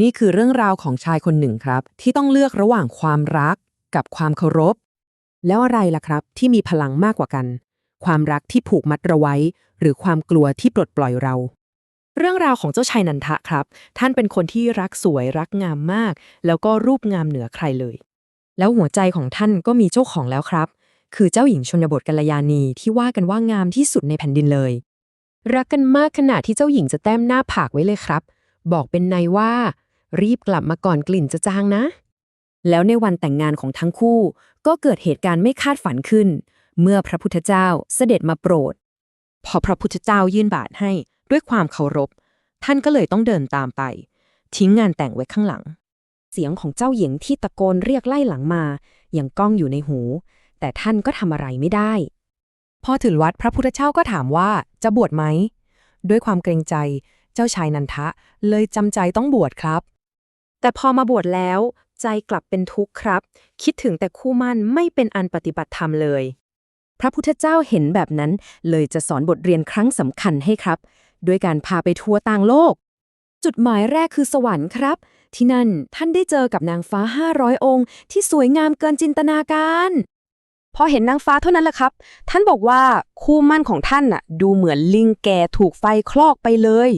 นี่คือเรื่องราวของชายคนหนึ่งครับ ที่ต้องเลือกระหว่างความรักกับความเคารพ แล้วอะไรล่ะครับ ที่มีพลังมากกว่ากัน ความรักที่ผูกมัดเราไว้ หรือความกลัวที่ปลดปล่อยเรา เรื่องราวของเจ้าชายนันทะครับ ท่านเป็นคนที่รักสวยรักงามมาก แล้วก็รูปงามเหนือใครเลย แล้วหัวใจของท่านก็มีเจ้าของแล้วครับ คือเจ้าหญิงชนบทกัลยาณีที่ว่ากันว่างามที่สุดในแผ่นดินเลย รักกันมากขนาดที่เจ้าหญิงจะแต้มหน้าผากไว้เลยครับ บอกเป็นในว่า รีบกลับมาก่อนกลิ่นจะจางนะ แล้วในวันแต่งงานของทั้งคู่ ก็เกิดเหตุการณ์ไม่คาดฝันขึ้น เมื่อพระพุทธเจ้าเสด็จมาโปรด พอพระพุทธเจ้ายื่นบาตรให้ด้วยความเคารพ ท่านก็เลยต้องเดินตามไป ทิ้งงานแต่งไว้ข้างหลัง เสียงของเจ้าหญิงที่ตะโกนเรียกไล่หลังมายังก้องอยู่ในหู แต่ท่านก็ทำอะไรไม่ได้ พอถึงวัดพระพุทธเจ้าก็ถามว่าจะบวชไหม ด้วยความเกรงใจ เจ้าชายนันทะเลยจำใจต้องบวชครับ แต่พอมาบวชแล้ว ใจกลับเป็นทุกข์ครับ คิดถึงแต่คู่มั่นไม่เป็นอันปฏิบัติธรรมเลย พระพุทธเจ้าเห็นแบบนั้น เลยจะสอนบทเรียนครั้งสำคัญให้ครับ ด้วยการพาไปทัวร์ต่างโลก จุดหมายแรกคือสวรรค์ครับ ที่นั่นท่านได้เจอกับนางฟ้า 500 องค์ ที่สวยงามเกินจินตนาการพอเห็นนางฟ้าเท่านั้นแหละครับ ท่านบอกว่าคู่มั่นของท่านน่ะ ดูเหมือนลิงแก่ถูกไฟคลอกไปเลย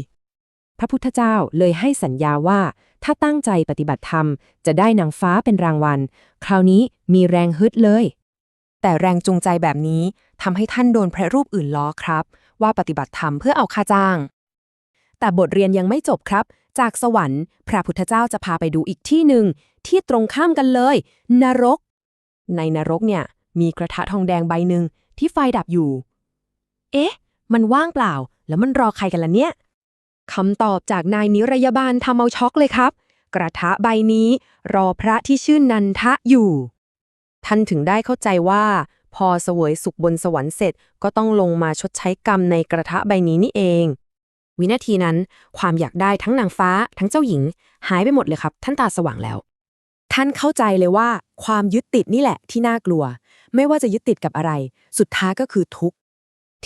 พระพุทธเจ้าเลยให้สัญญาว่า ถ้าตั้งใจปฏิบัติธรรม จะได้นางฟ้าเป็นรางวัล คราวนี้มีแรงฮึดเลย แต่แรงจูงใจแบบนี้ทำให้ท่านโดนพระรูปอื่นล้อครับ ว่าปฏิบัติธรรมเพื่อเอาค่าจ้าง แต่บทเรียนยังไม่จบครับ จากสวรรค์ พระพุทธเจ้าจะพาไปดูอีกที่หนึ่งที่ตรงข้ามกันเลย นรก ในนรกเนี่ย มีกระทะทองแดงใบหนึ่งที่ไฟดับอยู่ เอ๊ะ มันว่างเปล่า แล้วมันรอใครกันล่ะเนี่ย คำตอบจากนายนิรยาบาลทำเอาช็อกเลยครับ กระทะใบนี้ รอพระที่ชื่อนันทะอยู่ ท่านถึงได้เข้าใจว่า พอเสวยสุขบนสวรรค์เสร็จก็ต้องลงมาชดใช้กรรมในกระทะใบนี้นี่เอง วินาทีนั้น ความอยากได้ทั้งนางฟ้าทั้งเจ้าหญิง หายไปหมดเลยครับ ท่านตาสว่างแล้ว ท่านเข้าใจเลยว่า ความยึดติดนี่แหละที่น่ากลัว ไม่ว่าจะยึดติดกับอะไร สุดท้ายก็คือทุกข์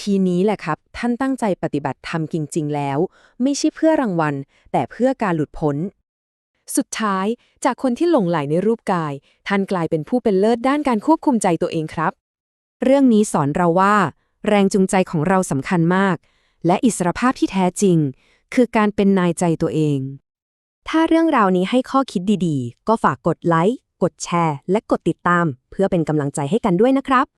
ทีนี้แหละครับ ท่านตั้งใจปฏิบัติธรรมจริง ๆ แล้ว ไม่ใช่เพื่อรางวัล แต่เพื่อการหลุดพ้น สุดท้าย จากคนที่หลงไหลในรูปกาย ท่านกลายเป็นผู้เป็นเลิศด้านการควบคุมใจตัวเองครับ เรื่องนี้สอนเราว่า แรงจูงใจของเราสำคัญมาก และอิสรภาพที่แท้จริง คือการเป็นนายใจตัวเอง ถ้าเรื่องราวนี้ให้ข้อคิดดีๆ ก็ฝากกดไลค์กดแชร์ และกดติดตาม เพื่อเป็นกำลังใจให้กันด้วยนะครับ